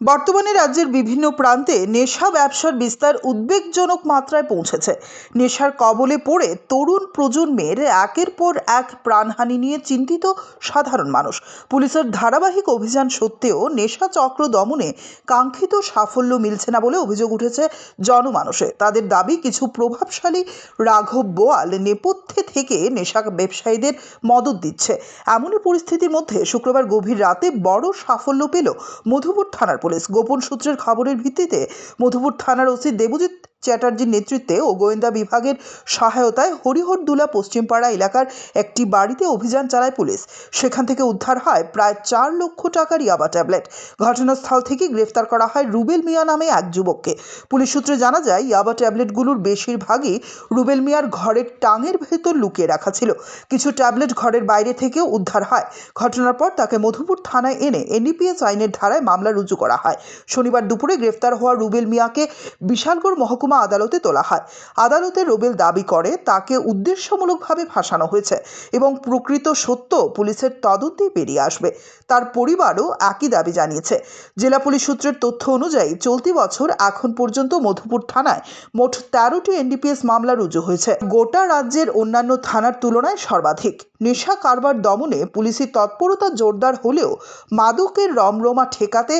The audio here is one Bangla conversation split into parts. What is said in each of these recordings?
বর্তমানে রাজ্যের বিভিন্ন প্রান্তে নেশা ব্যবসার বিস্তার উদ্বেগজনক মাত্রায় পৌঁছেছে। নেশার কবলে পড়ে তরুণ প্রজন্মের একের পর এক প্রাণহানি নিয়ে চিন্তিত সাধারণ মানুষ। পুলিশের ধারাবাহিক অভিযান সত্ত্বেও নেশা চক্র দমনে কাঙ্ক্ষিত সাফল্য মিলছে না বলে অভিযোগ উঠেছে জনমানুষে। তাদের দাবি, কিছু প্রভাবশালী রাঘব বোয়াল নেপথ্যে থেকে নেশা ব্যবসায়ীদের মদত দিচ্ছে। এমনই পরিস্থিতির মধ্যে শুক্রবার গভীর রাতে বড় সাফল্য পেল মধুপুর থানার পুলিশ। গোপন সূত্রের খবরের ভিত্তিতে মধুপুর থানার ওসি দেবজিৎ চ্যাটার্জির নেতৃত্বে ও গোয়েন্দা বিভাগের সহায়তায় হরিহরদুলা পশ্চিমপাড়া এলাকার একটি বাড়িতে অভিযান চালায় পুলিশ। সেখান থেকে উদ্ধার হয় প্রায় চার লক্ষ টাকার ইয়াবা ট্যাবলেট। ঘটনাস্থল থেকে গ্রেফতার করা হয় রুবেল মিয়া নামে এক যুবককে। পুলিশ সূত্রে জানা যায় ইয়াবা ট্যাবলেটগুলোর বেশিরভাগই রুবেল মিয়ার ঘরের টাঙের ভেতর লুকিয়ে রাখা ছিল। কিছু ট্যাবলেট ঘরের বাইরে থেকেও উদ্ধার হয়। ঘটনার পর তাকে মধুপুর থানায় এনে এনডিপিএস আইনের ধারায় মামলা রুজু করা হয়। শনিবার দুপুরে গ্রেফতার হওয়া রুবেল মিয়াকে বিশালগড় মহকুমা আদালতে তোলা হয়। আদালতে রুবেল দাবি করে, তাকে উদ্দেশ্যমূলকভাবে ফাঁসানো হয়েছে এবং প্রকৃত সত্য পুলিশের তদন্তেই বেরিয়ে আসবে। তার পরিবারও একই দাবি জানিয়েছে। জেলা পুলিশ সূত্রের তথ্য অনুযায়ী, চলতি বছর এখন পর্যন্ত মধুপুর থানায় মোট তেরোটি এনডিপিএস মামলা রুজু হয়েছে। গোটা রাজ্যের অন্যান্য থানার তুলনায় সর্বাধিক। নেশা কারবার দমনে পুলিশি তৎপরতা জোরদার হলেও মাদকের রমরমা ঠেকাতে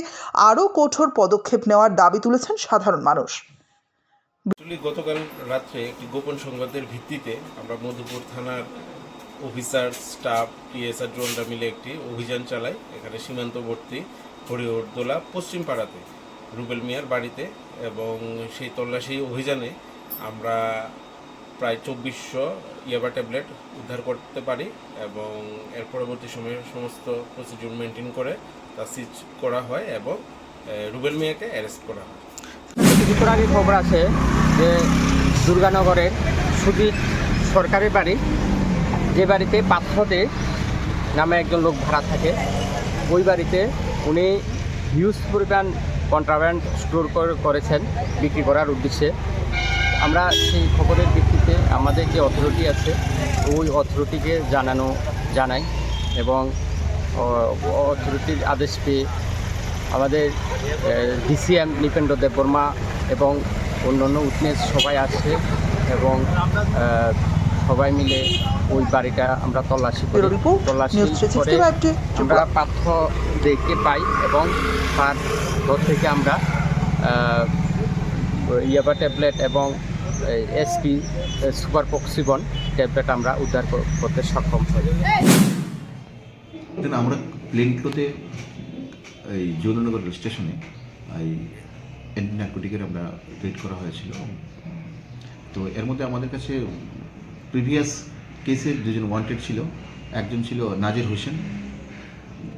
আরও কঠোর পদক্ষেপ নেওয়ার দাবি তুলেছেন সাধারণ মানুষ। গতকাল রাত্রে একটি গোপন সংবাদের ভিত্তিতে আমরা মধুপুর থানার অফিসার, স্টাফ টিএসআর ড্রোনরা মিলে একটি অভিযান চালাই। এখানে সীমান্তবর্তী হরিহরদোলা পশ্চিম পাড়াতে রুবেল মিয়ার বাড়িতে এবং সেই তল্লাশি অভিযানে আমরা প্রায় চব্বিশশো ইয়াবা ট্যাবলেট উদ্ধার করতে পারি এবং এর পরবর্তী সময়ে সমস্ত প্রসিডিউর মেনটেন করে তা সিজ করা হয় এবং রুবেল মিয়াকে অ্যারেস্ট করা হয়। কিছুক্ষণ আগে খবর আছে যে দুর্গানগরের সুদীর সরকারি বাড়ি, যে বাড়িতে পাথরদে নামে একজন লোক ভাড়া থাকে, ওই বাড়িতে উনি হিউজ পরিমাণ কন্ট্রাব্যান্ড স্টোর করেছেন বিক্রি করার উদ্দেশ্যে। আমরা সেই খবরের ভিত্তিতে আমাদের যে অথরিটি আছে, ওই অথরিটিকে জানানো, জানাই এবং অথরিটির আদেশ পেয়ে আমাদের ডিসিএম নৃপেন্দ্র দেববর্মা এবং অন্যান্য উইটনেস সবাই আসছে এবং সবাই মিলে ওই বাড়িটা আমরা তল্লাশি করি। তল্লাশি করে আমরা পাথ্য দেখতে পাই এবং তার ঘর থেকে আমরা ইয়াবা ট্যাবলেট এবং এসপি সুপার পক্সিবন ট্যাবলেট আমরা উদ্ধার করতে সক্ষম হই। দেন আমরা প্লেনগুলোতে এই যৌননগর স্টেশনে এই অ্যান্টি নার্কোটিকের আমরা রেড করা হয়েছিল। তো এর মধ্যে আমাদের কাছে প্রিভিয়াস কেসে দুজন ওয়ান্টেড ছিল। একজন ছিল নাজির হোসেন,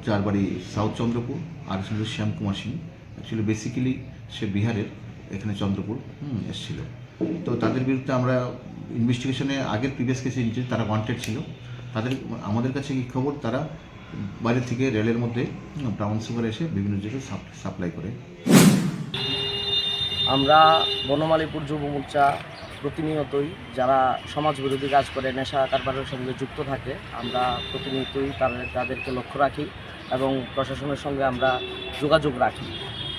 যার বাড়ি সাউথ চন্দ্রপুর, আর ছিল শ্যাম কুমার সিং। অ্যাকচুয়ালি বেসিক্যালি সে বিহারের, এখানে চন্দ্রপুর এসেছিল। তো তাদের বিরুদ্ধে আমরা ইনভেস্টিগেশনে আগের প্রিভিয়াস কেসে তারা ওয়ান্টেড ছিল, তাদের, আমাদের কাছে কি খবর? তারা বাইরে থেকে রেলের মধ্যে ব্রাউন সুগার এসে বিভিন্ন জায়গায় সাপ্লাই করে। আমরা বনমালীপুর যুব মোর্চা প্রতিনিয়তই যারা সমাজ বিরোধী কাজ করে, নেশা কারবারের সঙ্গে যুক্ত থাকে, আমরা প্রতিনিয়তই তাদের তাদেরকে লক্ষ্য রাখি এবং প্রশাসনের সঙ্গে আমরা যোগাযোগ রাখি।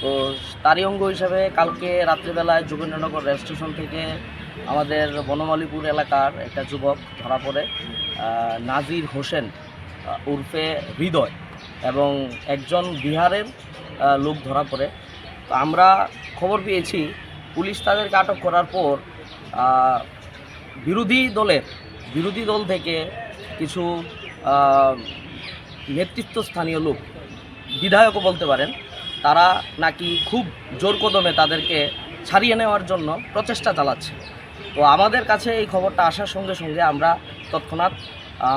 তো তারই অঙ্গ হিসাবে কালকে রাত্রিবেলায় যোগেন্দ্রনগর রেল স্টেশন থেকে আমাদের বনমালীপুর এলাকার একটা যুবক ধরা পড়ে নাজির হোসেন উর্ফে হৃদয় এবং একজন বিহারের লোক ধরা পড়ে। তো আমরা খবর পেয়েছি, পুলিশ তাদেরকে আটক করার পর বিরোধী দলের, বিরোধী দল থেকে কিছু নেতৃত্ব স্থানীয় লোক, বিধায়কও বলতে পারেন, তারা নাকি খুব জোর কদমে তাদেরকে ছাড়িয়ে নেওয়ার জন্য প্রচেষ্টা চালাচ্ছে। তো আমাদের কাছে এই খবরটা আসার সঙ্গে সঙ্গে আমরা তৎক্ষণাৎ,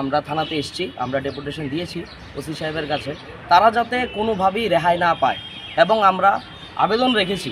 আমরা থানাতে এসেছি, আমরা ডেপুটেশন দিয়েছি ওসি সাহেবের কাছে। তারা যাতে কোনোভাবেই রেহাই না পায় এবং আমরা আবেদন রেখেছি।